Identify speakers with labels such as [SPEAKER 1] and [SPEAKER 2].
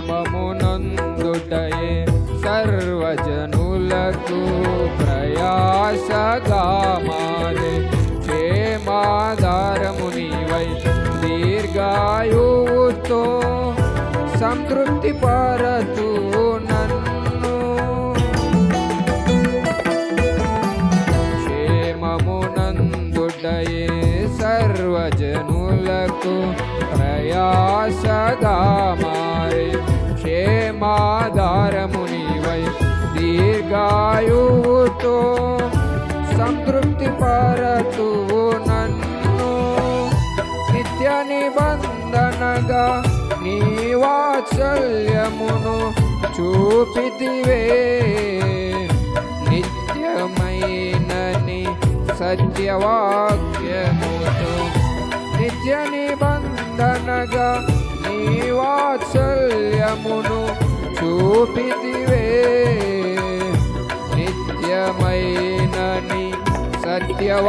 [SPEAKER 1] క్షేమమునందుటయే సర్వజనులకు ప్రయాసగా మారే క్షేమాధారము నీవై దీర్ఘాయువుతో సంతృప్తి పరతూ నన్ను క్షేమమునందుడయే సర్వజనులకు ప్రయాసగా మారే క్షేమాధారము నీవై దీర్ఘాయువుతో సంతృప్తి పరతువు నన్ను. నిత్య నిబంధనగా నీ వాత్సల్యమును చూపితివే. సత్యవాక్యముతో నిత్య నిబంధనగా నీ వాత్సల్యమును చూపితివే. నిత్యమైనని సత్యవాక్యముతో